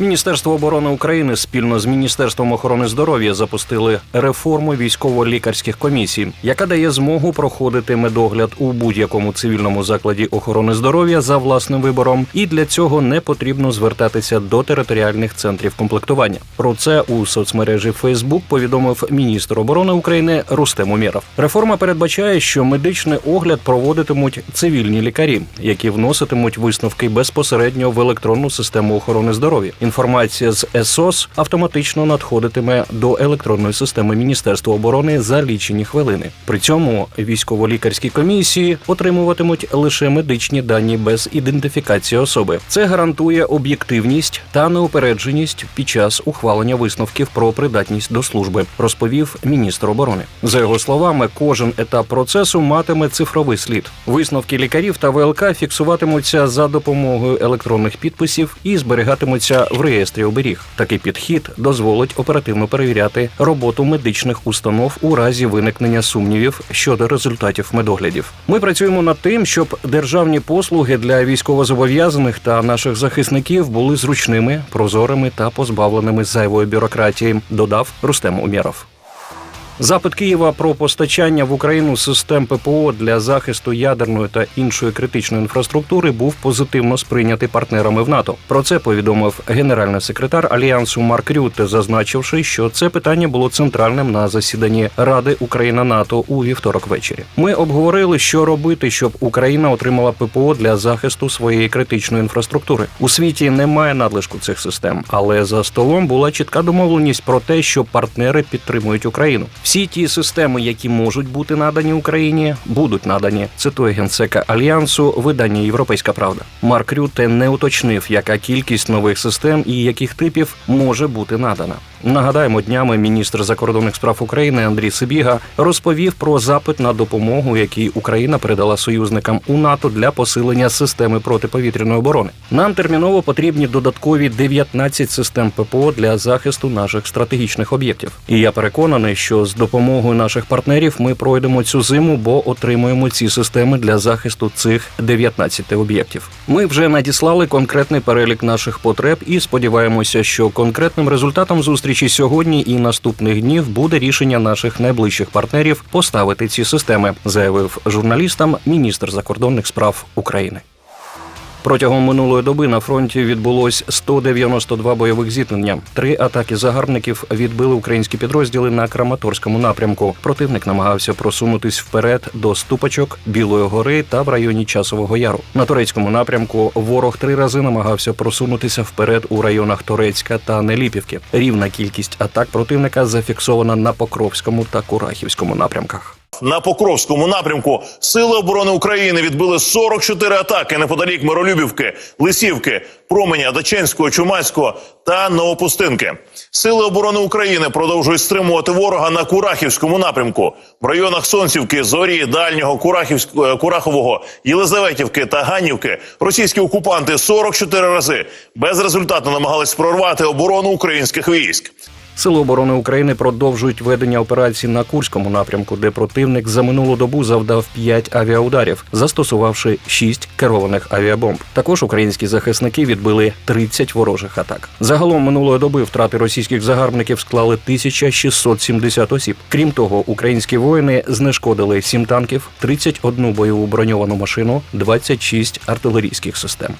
Міністерство оборони України спільно з Міністерством охорони здоров'я запустили реформу військово-лікарських комісій, яка дає змогу проходити медогляд у будь-якому цивільному закладі охорони здоров'я за власним вибором, і для цього не потрібно звертатися до територіальних центрів комплектування. Про це у соцмережі Facebook повідомив міністр оборони України Рустем Умєров. Реформа передбачає, що медичний огляд проводитимуть цивільні лікарі, які вноситимуть висновки безпосередньо в електронну систему охорони здоров'я. Інформація з ЕСОС автоматично надходитиме до електронної системи Міністерства оборони за лічені хвилини. При цьому військово-лікарські комісії отримуватимуть лише медичні дані без ідентифікації особи. Це гарантує об'єктивність та неупередженість під час ухвалення висновків про придатність до служби, розповів міністр оборони. За його словами, кожен етап процесу матиме цифровий слід. Висновки лікарів та ВЛК фіксуватимуться за допомогою електронних підписів і зберігатимуться в реєстрі оберіг. Такий підхід дозволить оперативно перевіряти роботу медичних установ у разі виникнення сумнівів щодо результатів медоглядів. Ми працюємо над тим, щоб державні послуги для військовозобов'язаних та наших захисників були зручними, прозорими та позбавленими зайвої бюрократії. Додав Рустем Умєров. Запит Києва про постачання в Україну систем ППО для захисту ядерної та іншої критичної інфраструктури був позитивно сприйнятий партнерами в НАТО. Про це повідомив генеральний секретар альянсу Марк Рютте, зазначивши, що це питання було центральним на засіданні Ради Україна НАТО у вівторок ввечері. Ми обговорили, що робити, щоб Україна отримала ППО для захисту своєї критичної інфраструктури. У світі немає надлишку цих систем, але за столом була чітка домовленість про те, що партнери підтримують Україну. Всі ті системи, які можуть бути надані Україні, будуть надані. Цитує генсека альянсу видання Європейська Правда. Марк Рюте не уточнив, яка кількість нових систем і яких типів може бути надана. Нагадаємо, днями міністр закордонних справ України Андрій Сибіга розповів про запит на допомогу, який Україна передала союзникам у НАТО для посилення системи протиповітряної оборони. Нам терміново потрібні додаткові 19 систем ППО для захисту наших стратегічних об'єктів. І я переконаний, що з допомогою наших партнерів ми пройдемо цю зиму, бо отримуємо ці системи для захисту цих 19 об'єктів. Ми вже надіслали конкретний перелік наших потреб і сподіваємося, що конкретним результатом зустрічі сьогодні і наступних днів буде рішення наших найближчих партнерів поставити ці системи, заявив журналістам міністр закордонних справ України. Протягом минулої доби на фронті відбулось 192 бойових зіткнення. Три атаки загарбників відбили українські підрозділи на Краматорському напрямку. Противник намагався просунутись вперед до ступочок Білої гори та в районі Часового Яру. На турецькому напрямку ворог три рази намагався просунутися вперед у районах Торецька та Неліпівки. Рівна кількість атак противника зафіксована на Покровському та Курахівському напрямках. На Покровському напрямку Сили оборони України відбили 44 атаки неподалік Миролюбівки, Лисівки, Променя, Даченського, Чумацького та Новопустинки. Сили оборони України продовжують стримувати ворога на Курахівському напрямку. В районах Сонцівки, Зорі, Дальнього, Курахівського, Курахового, Єлизаветівки та Ганівки російські окупанти 44 рази безрезультатно намагались прорвати оборону українських військ. Сили оборони України продовжують ведення операцій на Курському напрямку, де противник за минулу добу завдав 5 авіаударів, застосувавши 6 керованих авіабомб. Також українські захисники відбили 30 ворожих атак. Загалом минулої доби втрати російських загарбників склали 1670 осіб. Крім того, українські воїни знешкодили 7 танків, 31 бойову броньовану машину, 26 артилерійських систем.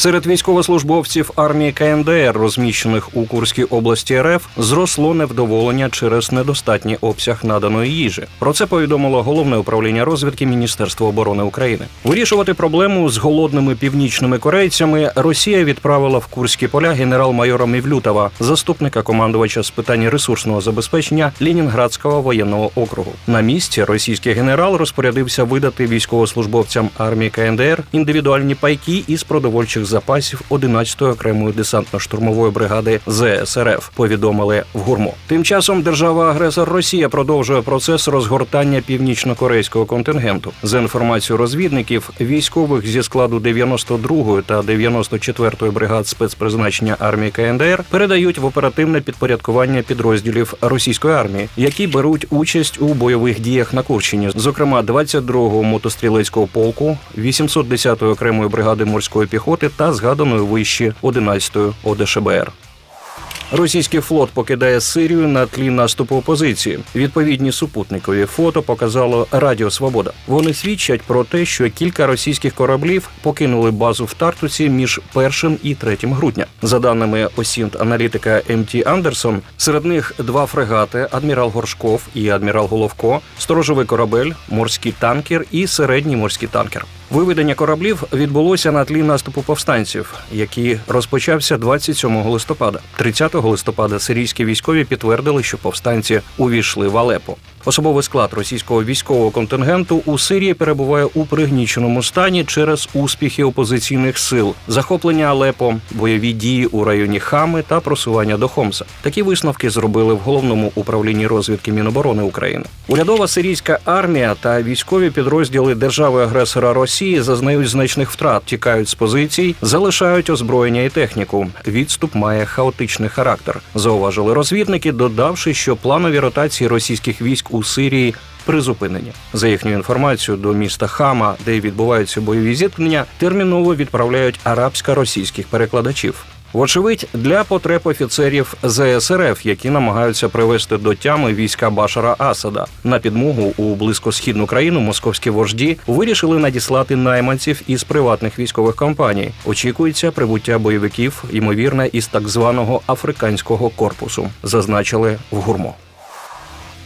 Серед військовослужбовців армії КНДР, розміщених у Курській області РФ, зросло невдоволення через недостатній обсяг наданої їжі. Про це повідомило головне управління розвідки Міністерства оборони України. Вирішувати проблему з голодними північними корейцями Росія відправила в Курські поля генерал-майора Мівлютова, заступника командувача з питань ресурсного забезпечення Лінінградського воєнного округу. На місці російський генерал розпорядився видати військовослужбовцям армії КНДР індивідуальні пайки із продовольчих запасів 11-ї окремої десантно-штурмової бригади ЗСРФ. Повідомили в гурмо. Тим часом держава-агресор Росія продовжує процес розгортання північно-корейського контингенту. За інформацією розвідників, військових зі складу 92-ї та 94-ї бригад спецпризначення армії КНДР передають в оперативне підпорядкування підрозділів російської армії, які беруть участь у бойових діях на Курщині, зокрема 22-го мотострілецького полку, 810-ї окремої бригади морської піхоти та згаданої вище 11-ї ОДШБР. Російський флот покидає Сирію на тлі наступу опозиції. Відповідні супутникові фото показало Радіо Свобода. Вони свідчать про те, що кілька російських кораблів покинули базу в Тартусі між 1 і 3 грудня. За даними осінт аналітика МТ Андерсон, серед них два фрегати адмірал Горшков і адмірал Головко, сторожовий корабель, морський танкер і середній морський танкер. Виведення кораблів відбулося на тлі наступу повстанців, який розпочався 27 листопада. 30 листопада сирійські військові підтвердили, що повстанці увійшли в Алепо. Особовий склад російського військового контингенту у Сирії перебуває у пригніченому стані через успіхи опозиційних сил, захоплення Алепо, бойові дії у районі Хами та просування до Хомса. Такі висновки зробили в головному управлінні розвідки Міноборони України. Урядова сирійська армія та військові підрозділи держави-агресора Росії зазнають значних втрат, тікають з позицій, залишають озброєння і техніку. Відступ має хаотичний характер. Зауважили розвідники, додавши, що планові ротації російських військ у Сирії призупинені. За їхньою інформацією, до міста Хама, де відбуваються бойові зіткнення, терміново відправляють арабсько-російських перекладачів. Вочевидь, для потреб офіцерів ЗСРФ, які намагаються привести до тями війська Башара Асада на підмогу у близькосхідну країну, московські вожді вирішили надіслати найманців із приватних військових компаній. Очікується прибуття бойовиків, ймовірне, із так званого африканського корпусу, зазначили в гурмо.